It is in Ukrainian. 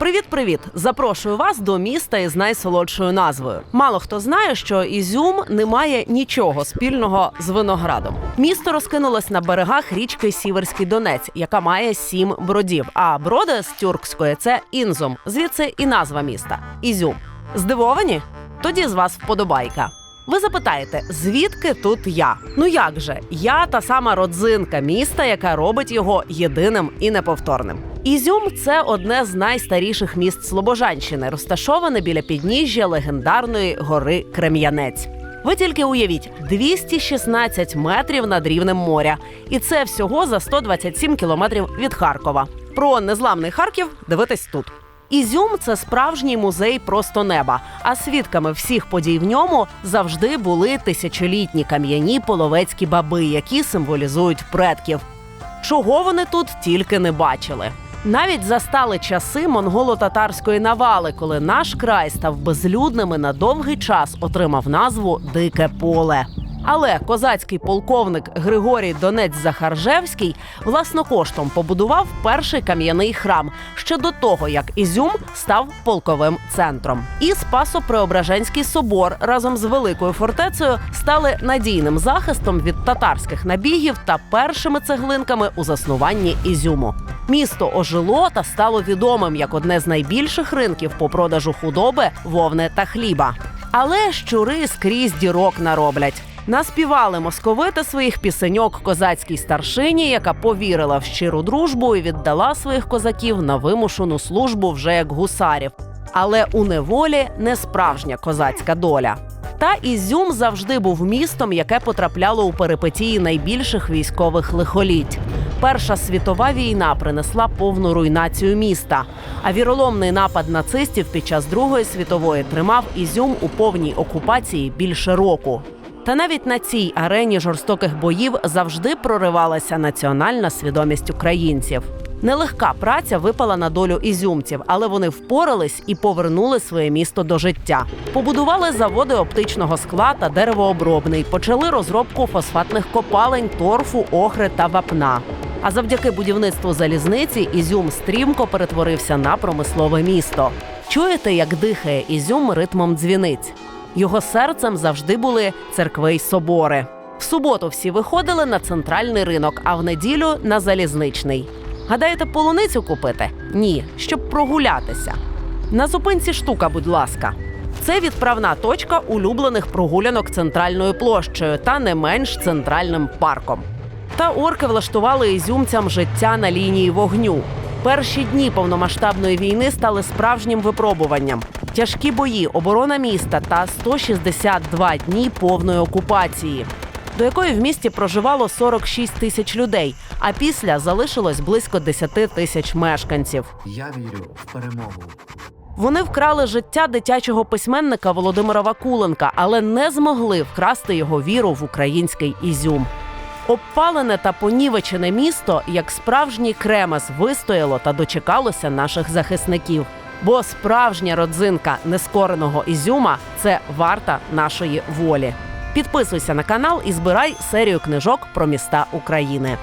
Привіт-привіт! Запрошую вас до міста із найсолодшою назвою. Мало хто знає, що Ізюм не має нічого спільного з виноградом. Місто розкинулось на берегах річки Сіверський Донець, яка має сім бродів. А броди з тюркської це інзум. Звідси і назва міста Ізюм. Здивовані? Тоді з вас вподобайка. Ви запитаєте, звідки тут я? Ну як же? Я та сама родзинка міста, яка робить його єдиним і неповторним. Ізюм це одне з найстаріших міст Слобожанщини, розташоване біля підніжжя легендарної гори Крем'янець. Ви тільки уявіть 216 метрів над рівнем моря, і це всього за 127 кілометрів від Харкова. Про незламний Харків дивитесь тут. Ізюм це справжній музей просто неба. А свідками всіх подій в ньому завжди були тисячолітні кам'яні половецькі баби, які символізують предків. Чого вони тут тільки не бачили. Навіть застали часи монголо-татарської навали, коли наш край став безлюдним і на довгий час отримав назву Дике поле. Але козацький полковник Григорій Донець Захаржевський власнокоштом побудував перший кам'яний храм ще до того, як Ізюм став полковим центром. І Спасо-Преображенський собор разом з великою фортецею стали надійним захистом від татарських набігів та першими цеглинками у заснуванні Ізюму. Місто ожило та стало відомим як одне з найбільших ринків по продажу худоби, вовни та хліба. Але щури скрізь дірок нароблять. Наспівали московити своїх пісеньок козацькій старшині, яка повірила в щиру дружбу і віддала своїх козаків на вимушену службу вже як гусарів. Але у неволі не справжня козацька доля. Та Ізюм завжди був містом, яке потрапляло у перипетії найбільших військових лихоліть. Перша світова війна принесла повну руйнацію міста. А віроломний напад нацистів під час Другої світової тримав Ізюм у повній окупації більше року. Та навіть на цій арені жорстоких боїв завжди проривалася національна свідомість українців. Нелегка праця випала на долю ізюмців, але вони впорались і повернули своє місто до життя. Побудували заводи оптичного скла та деревообробний, почали розробку фосфатних копалень, торфу, охри та вапна. А завдяки будівництву залізниці Ізюм стрімко перетворився на промислове місто. Чуєте, як дихає Ізюм ритмом дзвіниць? Його серцем завжди були церкви й собори. В суботу всі виходили на центральний ринок, а в неділю на залізничний. Гадаєте, полуницю купити? Ні, щоб прогулятися. На зупинці штука, будь ласка. Це відправна точка улюблених прогулянок центральною площею та не менш центральним парком. Та орки влаштували ізюмцям життя на лінії вогню. Перші дні повномасштабної війни стали справжнім випробуванням. Тяжкі бої, оборона міста та 162 дні повної окупації, до якої в місті проживало 46 тисяч людей, а після залишилось близько 10 тисяч мешканців. Я вірю в перемогу. Вони вкрали життя дитячого письменника Володимира Вакуленка, але не змогли вкрасти його віру в український ізюм. Обпалене та понівечене місто, як справжній кремес, вистояло та дочекалося наших захисників. Бо справжня родзинка нескореного ізюма це варта нашої волі. Підписуйся на канал і збирай серію книжок про міста України.